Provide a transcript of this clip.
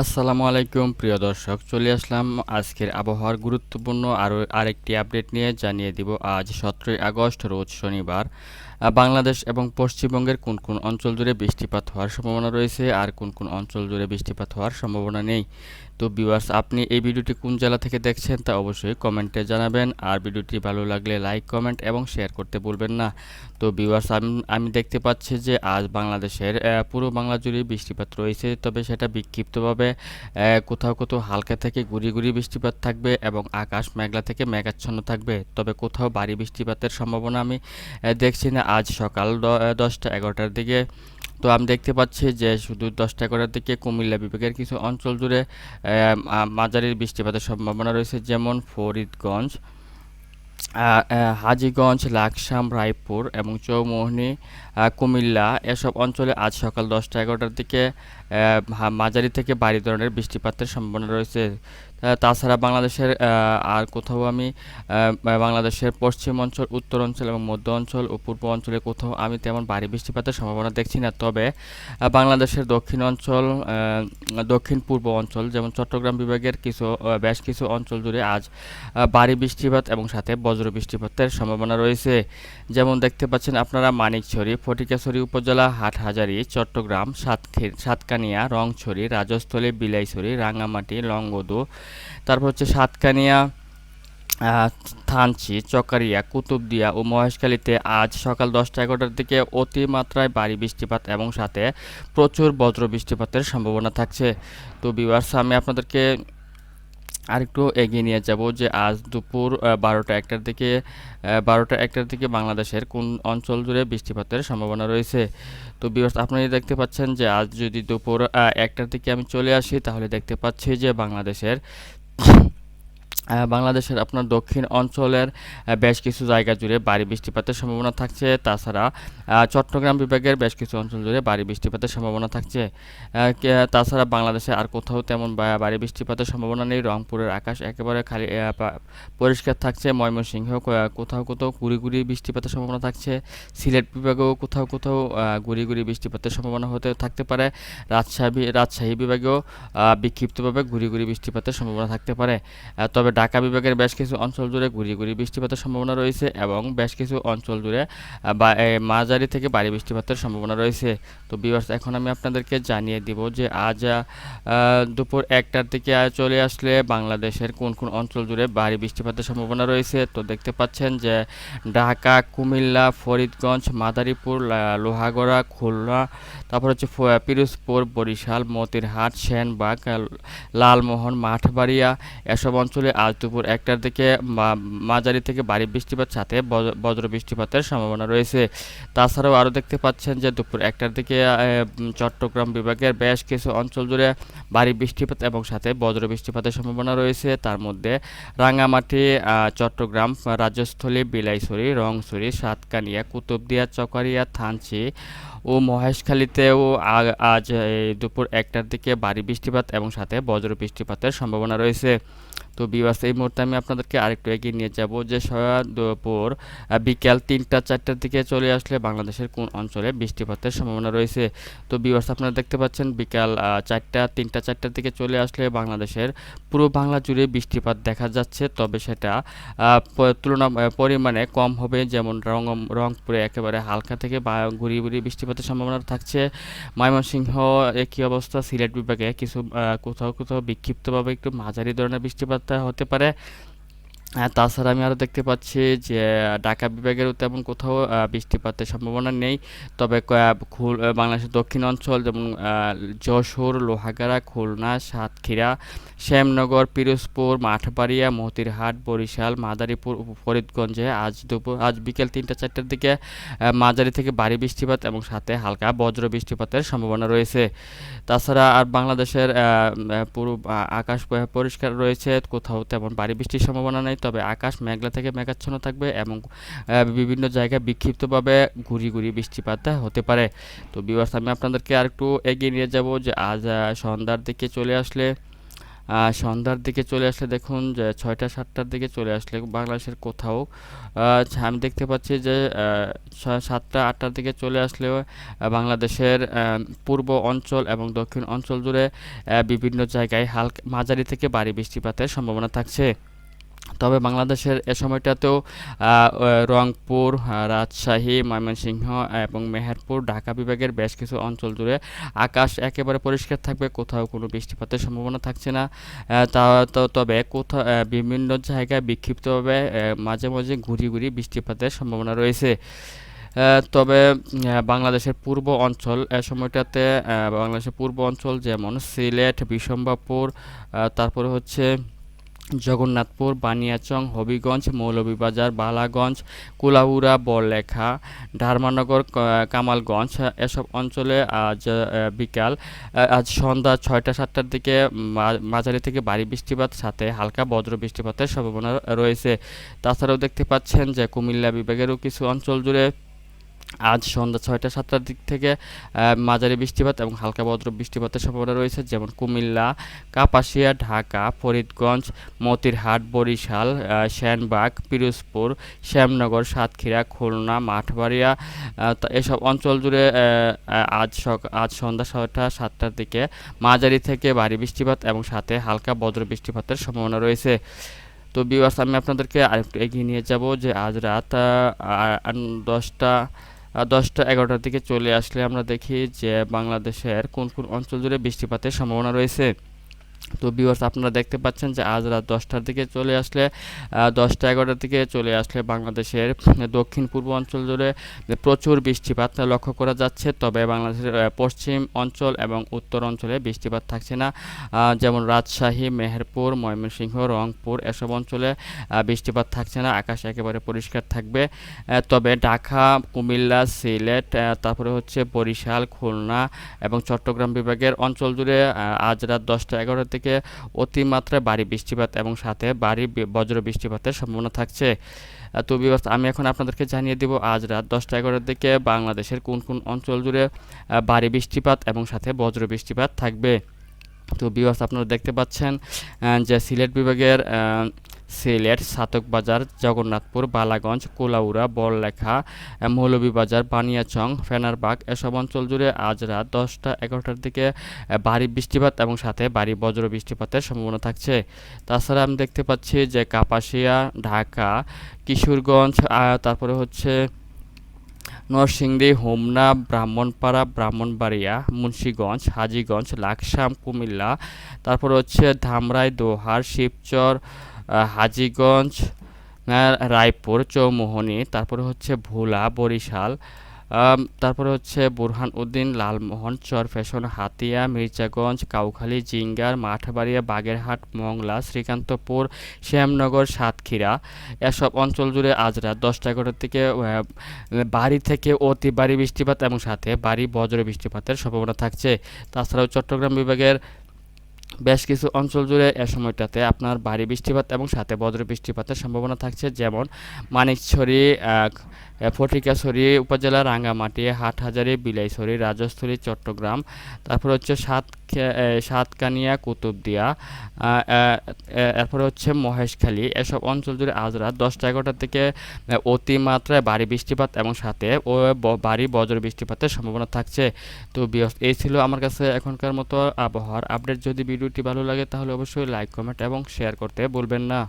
আসসালামু আলাইকুম, প্রিয় দর্শক। চলে আসলাম আজকের আবহাওয়ার গুরুত্বপূর্ণ আরও আরেকটি আপডেট নিয়ে জানিয়ে দিব আজ সতেরোই আগস্ট, রোজ শনিবার। বাংলাদেশ এবং পশ্চিমবঙ্গের কোন কোন অঞ্চল জুড়ে বৃষ্টিপাত হওয়ার সম্ভাবনা রয়েছে আর কোন কোন অঞ্চল জুড়ে বৃষ্টিপাত হওয়ার সম্ভাবনা নেই। তো ভিউয়ার্স, আপনি এই ভিডিওটি কোন জেলা থেকে দেখছেন তা অবশ্যই কমেন্টে জানাবেন। আর ভিডিওটি ভালো লাগলে লাইক, কমেন্ট এবং শেয়ার করতে ভুলবেন না। তো ভিউয়ার্স, আমি আমি দেখতে পাচ্ছি যে আজ বাংলাদেশের পুরো বাংলা জুড়ে বৃষ্টিপাত রয়েছে। তবে সেটা বিক্ষিপ্তভাবে কোথাও কোথাও হালকা থেকে গুড়ি গুড়ি বৃষ্টিপাত থাকবে এবং আকাশ মেঘলা থেকে মেঘাচ্ছন্ন থাকবে। তবে কোথাও ভারী বৃষ্টিপাতের সম্ভাবনা আমি দেখছি না। আজ সকাল দশটা এগারোটার দিকে তো আমি দেখতে পাচ্ছি যে শুধু দশটা করার দিকে কুমিল্লা বিভাগের কিছু অঞ্চল জুড়ে মাঝারির বৃষ্টিপাতের সম্ভাবনা রয়েছে, যেমন ফরিদগঞ্জ হাজীগঞ্জ, লাকসাম, রায়পুর এবং চৌমোহনী কুমিল্লা। এসব অঞ্চলে আজ সকাল দশটা এগারোটার দিকে মাঝারি থেকে ভারী ধরনের বৃষ্টিপাতের সম্ভাবনা রয়েছে। তাছাড়া বাংলাদেশের আর কোথাও আমি বাংলাদেশের পশ্চিম অঞ্চল, উত্তর অঞ্চল এবং মধ্য অঞ্চল ও পূর্ব অঞ্চলে কোথাও আমি তেমন ভারী বৃষ্টিপাতের সম্ভাবনা দেখছি না। তবে বাংলাদেশের দক্ষিণ অঞ্চল দক্ষিণ পূর্ব অঞ্চল যেমন চট্টগ্রাম বিভাগের কিছু বেশ কিছু অঞ্চল জুড়ে আজ ভারী বৃষ্টিপাত এবং সাথে বজ্র বৃষ্টিপাতের সম্ভাবনা রয়েছে। যেমন দেখতে পাচ্ছেন আপনারা মানিকছড়ি ফটিকাছড়ি উপজেলা, হাটহাজারি, চট্টগ্রাম, সাতক্ষীর সাতকানিয়া, রংছড়ি, রাজস্থলী, বিলাইছড়ি রাঙামাটি লংগদু, তারপর হচ্ছে সাতকানিয়া থানচি, চকারিয়া, কুতুবদিয়া ও মহেশখালীতে আজ সকাল দশটা এগারোটার দিকে অতিমাত্রায় ভারী বৃষ্টিপাত এবং সাথে প্রচুর বজ্র বৃষ্টিপাতের সম্ভাবনা থাকছে। তো বিভার্স আমি আপনাদেরকে আরেকটু এগিয়ে নিয়ে যাব যে আজ দুপুর বারোটা একটার দিকে বারোটা একটার দিকে বাংলাদেশের কোন অঞ্চল জুড়ে বৃষ্টিপাতের সম্ভাবনা রয়েছে? তো বিভার্স আপনারা দেখতে পাচ্ছেন যে আজ যদি দুপুর একটার দিকে আমি চলে আসি, তাহলে দেখতে পাচ্ছি যে বাংলাদেশের বাংলাদেশের আপনার দক্ষিণ অঞ্চলের বেশ কিছু জায়গা জুড়ে ভারী বৃষ্টিপাতের সম্ভাবনা থাকছে। তাছাড়া চট্টগ্রাম বিভাগের বেশ কিছু অঞ্চল জুড়ে ভারী বৃষ্টিপাতের সম্ভাবনা থাকছে। তাছাড়া বাংলাদেশে আর কোথাও তেমন বা- ভারী বৃষ্টিপাতের সম্ভাবনা নেই। রংপুরের আকাশ একেবারে খালি পরিষ্কার থাকছে। ময়মনসিংহ কোথাও কোথাও গুড়ি গুড়ি বৃষ্টিপাতের সম্ভাবনা থাকছে। সিলেট বিভাগেও কোথাও কোথাও গুড়ি গুড়ি বৃষ্টিপাতের সম্ভাবনা হতে, থাকতে পারে। রাজশাহী রাজশাহী বিভাগেও বিক্ষিপ্তভাবে গুড়ি গুড়ি বৃষ্টিপাতের সম্ভাবনা থাকতে পারে। তবে ঢাকা বিভাগের বেশ কিছু অঞ্চল জুড়ে গুড়ি গুড়ি বৃষ্টিপাতের সম্ভাবনা রয়েছে এবং বেশ কিছু অঞ্চল জুড়ে মাঝারি থেকে ভারী বৃষ্টিপাতের সম্ভাবনা রয়েছে। তো বিভার্স এখন আমি আপনাদেরকে জানিয়ে দিব যে আজ দুপুর একটার দিকে চলে আসলে বাংলাদেশের কোন কোন অঞ্চল জুড়ে ভারী বৃষ্টিপাতের সম্ভাবনা রয়েছে। তো দেখতে পাচ্ছেন যে ঢাকা, কুমিল্লা, ফরিদগঞ্জ, মাদারীপুর লোহাগড়া, খুলনা তারপর হচ্ছে পিরোজপুর, বরিশাল, মতিরহাট, সেনবাগ লালমোহন, মাঠবাড়িয়া, এসব অঞ্চলে আজ দুপুর একটার দিকে মাঝারি থেকে ভারী বৃষ্টিপাত, সাথে বজ- বজ্র বৃষ্টিপাতের সম্ভাবনা রয়েছে। তাছাড়াও আরও দেখতে পাচ্ছেন যে দুপুর একটার দিকে চট্টগ্রাম বিভাগের বেশ কিছু অঞ্চল জুড়ে ভারী বৃষ্টিপাত এবং সাথে বজ্র বৃষ্টিপাতের সম্ভাবনা রয়েছে। তার মধ্যে রাঙামাটি চট্টগ্রাম রাজস্থলী বিলাইছড়ি, রংছড়ি, সাতকানিয়া, কুতুবদিয়া, চকারিয়া, থানচি ও মহেশখালীতেও আজ দুপুর একটার দিকে ভারী বৃষ্টিপাত এবং সাথে বজ্র বৃষ্টিপাতের সম্ভাবনা রয়েছে। তো বিবাস এই মুহূর্তে আমি আপনাদেরকে আরেকটু এগিয়ে নিয়ে যাব যে সয়া দুপুর আহ, বিকেল তিনটা চারটার দিকে চলে আসলে বাংলাদেশের কোন অঞ্চলে বৃষ্টিপাতের সম্ভাবনা রয়েছে। তো বিবাস আপনারা দেখতে পাচ্ছেন বিকাল চারটা তিনটা চারটার দিকে চলে আসলে বাংলাদেশের পুরো বাংলা জুড়ে বৃষ্টিপাত দেখা যাচ্ছে। তবে সেটা তুলনা পরিমাণে কম হবে যেমন রং রংপুরে একেবারে হালকা থেকে বা ঘুরিয়ে ঘুরিয়ে বৃষ্টিপাতের সম্ভাবনা থাকছে। ময়মনসিংহ একই অবস্থা? সিলেট বিভাগে কিছু কোথাও কোথাও বিক্ষিপ্তভাবে একটু মাঝারি ধরনের বৃষ্টিপাত হতে পারে হ্যাঁ তাছাড়া আমি আরও দেখতে পাচ্ছি যে, ঢাকা বিভাগেরও তেমন কোথাও বৃষ্টিপাতের সম্ভাবনা নেই। তবে বাংলাদেশের দক্ষিণ অঞ্চল যেমন যশোর, লোহাগাড়া, খুলনা, সাতক্ষীরা, শ্যামনগর, পিরোজপুর, মাঠবাড়িয়া, মতিরহাট, বরিশাল, মাদারীপুর ফরিদগঞ্জে আজ দুপুর, আজ বিকেল তিনটা চারটার দিকে মাঝারি থেকে ভারী বৃষ্টিপাত এবং সাথে হালকা বজ্র বৃষ্টিপাতের সম্ভাবনা রয়েছে। তাছাড়া আর বাংলাদেশের পুরো আকাশ পরিষ্কার রয়েছে, কোথাও তেমন ভারী বৃষ্টির সম্ভাবনা নেই। তবে আকাশ মেঘলা থেকে মেঘাচ্ছন্ন থাকবে এবং বিভিন্ন জায়গায় বিক্ষিপ্তভাবে ঘুরি ঘুরি বৃষ্টিপাত হতে পারে। তো বিবাস আমি আপনাদেরকে আরেকটু এগিয়ে নিয়ে যাব যে আজ সন্ধ্যার দিকে চলে আসলে সন্ধ্যার দিকে চলে আসলে দেখুন যে ছয়টা সাতটার দিকে চলে আসলে বাংলাদেশের কোথাও আমি দেখতে পাচ্ছি যে সাতটা আটটার দিকে চলে আসলেও বাংলাদেশের পূর্ব অঞ্চল এবং দক্ষিণ অঞ্চল জুড়ে বিভিন্ন জায়গায় হালকা মাঝারি থেকে ভারী বৃষ্টিপাতের সম্ভাবনা থাকছে। তবে বাংলাদেশের এ সময়টাতেও রংপুর রাজশাহী, ময়মনসিংহ এবং মেহেরপুর, ঢাকা বিভাগের বেশ কিছু অঞ্চল জুড়ে আকাশ একেবারে পরিষ্কার থাকবে। কোথাও কোনো বৃষ্টিপাতের সম্ভাবনা থাকছে না। তা তবে কোথাও বিভিন্ন জায়গায় বিক্ষিপ্তভাবে মাঝে মাঝে ঘুরি ঘুরি বৃষ্টিপাতের সম্ভাবনা রয়েছে। তবে বাংলাদেশের পূর্ব অঞ্চল এ সময়টাতে বাংলাদেশের পূর্ব অঞ্চল যেমন সিলেট বিশম্বাপুর তারপরে হচ্ছে জগন্নাথপুর, বানিয়াচং, হবিগঞ্জ, মৌলভীবাজার, বালাগঞ্জ, কুলাউড়া বড়লেখা ধারমানগর কামালগঞ্জ এসব অঞ্চলে আজ বিকাল আজ সন্ধ্যা ছয়টা সাতটার দিকে মাঝারি থেকে ভারী বৃষ্টিপাত, সাথে হালকা বজ্র বৃষ্টিপাতের সম্ভাবনা রয়েছে। তাছাড়াও দেখতে পাচ্ছেন যে কুমিল্লা বিভাগেরও কিছু অঞ্চল জুড়ে আজ সন্ধ্যা ছয়টা সাতটার দিক থেকে মাঝারি বৃষ্টিপাত এবং হালকা বজ্র বৃষ্টিপাতের সম্ভাবনা রয়েছে যেমন কুমিল্লা কাপাসিয়া ঢাকা ফরিদগঞ্জ মতিরহাট বরিশাল আহ, সেনবাগ পিরোজপুর শ্যামনগর সাতক্ষীরা খুলনা মাঠবাড়িয়া এসব অঞ্চল জুড়ে আজ আজ সন্ধ্যা ছয়টা সাতটার দিকে মাঝারি থেকে ভারী বৃষ্টিপাত এবং সাথে হালকা বজ্র বৃষ্টিপাতের সম্ভাবনা রয়েছে। তো বিবাস আমি আপনাদেরকে আরেকটু এগিয়ে নিয়ে যাব যে আজ রাত দশটা দশটা এগারোটার দিকে চলে আসলে আমরা দেখি যে বাংলাদেশের কোন কোন অঞ্চল জুড়ে বৃষ্টিপাতের সম্ভাবনা রয়েছে। তো ভিউয়ার্স আপনারা দেখতে পাচ্ছেন যে আজ রাত দশটার দিকে চলে আসলে দশটা এগারোটার দিকে চলে আসলে বাংলাদেশের দক্ষিণ পূর্ব অঞ্চল জুড়ে প্রচুর বৃষ্টিপাত লক্ষ্য করা যাচ্ছে। তবে বাংলাদেশের পশ্চিম অঞ্চল এবং উত্তর অঞ্চলে বৃষ্টিপাত থাকছে না। যেমন রাজশাহী, মেহেরপুর, ময়মনসিংহ, রংপুর এসব অঞ্চলে বৃষ্টিপাত থাকছে না। আকাশ একেবারে পরিষ্কার থাকবে। তবে ঢাকা, কুমিল্লা, সিলেট তারপরে হচ্ছে বরিশাল, খুলনা এবং চট্টগ্রাম বিভাগের অঞ্চল জুড়ে আজ রাত দশটা এগারো দিকে অতিমাত্রায় বাড়ি বৃষ্টিপাত এবং সাথে বাড়ি বজ্র বৃষ্টিপাতের সম্ভাবনা থাকছে। তো বিবাস আমি এখন আপনাদেরকে জানিয়ে দিব, আজ রাত দশটা এগারোর দিকে বাংলাদেশের কোন কোন অঞ্চল জুড়ে বাড়ি বৃষ্টিপাত এবং সাথে বজ্র বৃষ্টিপাত থাকবে। তো বিবাস আপনারা দেখতে পাচ্ছেন যে সিলেট বিভাগের সিলেট, সাতকবাজার, জগন্নাথপুর, বালাগঞ্জ, কোলাউড়া, বড়লেখা, মৌলভীবাজার, বানিয়াচং, ফেনারবাগ এসব অঞ্চল জুড়ে আজ রাত দশটা এগারোটার দিকে ভারী বৃষ্টিপাত এবং সাথে ভারী বজ্র বৃষ্টিপাতের সম্ভাবনা থাকছে। তাছাড়া আমি দেখতে পাচ্ছি যে কাপাসিয়া, ঢাকা, কিশোরগঞ্জ তারপরে হচ্ছে নরসিংদী, হোমনা, ব্রাহ্মণপাড়া, ব্রাহ্মণবাড়িয়া, মুন্সীগঞ্জ, হাজীগঞ্জ, লাকসাম, কুমিল্লা, তারপর হচ্ছে ধামরাই, দোহার, শিবচর হাজীগঞ্জ রায়পুর, চৌমোহনী, তারপরে হচ্ছে ভোলা, বরিশাল তারপরে হচ্ছে বুরহান উদ্দিন লালমোহন চরফ্যাশন হাতিয়া, মির্জাগঞ্জ, কাউখালী, জিঙ্গার, মাঠবাড়িয়া, বাগেরহাট, মংলা, শ্রীকান্তপুর, শ্যামনগর, সাতক্ষীরা, এসব অঞ্চল জুড়ে আজ রাত দশটা এগারোটার থেকে ভারী থেকে অতি ভারী বৃষ্টিপাত এবং সাথে ভারী বজ্র বৃষ্টিপাতের সম্ভাবনা থাকছে। তাছাড়াও চট্টগ্রাম বিভাগের বেশ কিছু অঞ্চল জুড়ে এ সময়টাতে আপনার ভারী বৃষ্টিপাত এবং সাথে বজ্র বৃষ্টিপাতের সম্ভাবনা থাকছে, যেমন মানিকছড়ি ফটিকাছড়ি উপজেলা, রাঙ্গামাটি, হাটহাজারি, বিলাইছড়ি, রাজস্থলী, চট্টগ্রাম, তারপর হচ্ছে সাত সাতকানিয়া, কুতুবদিয়া এরপরে হচ্ছে মহেশখালী, এসব অঞ্চল জুড়ে আজ রাত দশটা এগারোটার থেকে অতিমাত্রায় ভারী বৃষ্টিপাত এবং সাথে ও ভারী বজ্র বৃষ্টিপাতের সম্ভাবনা থাকছে। তো এই ছিল আমার কাছে এখনকার মতো আবহাওয়ার আপডেট। যদি ভিডিওটি ভালো লাগে তাহলে অবশ্যই লাইক কমেন্ট এবং শেয়ার করতে বলবেন না।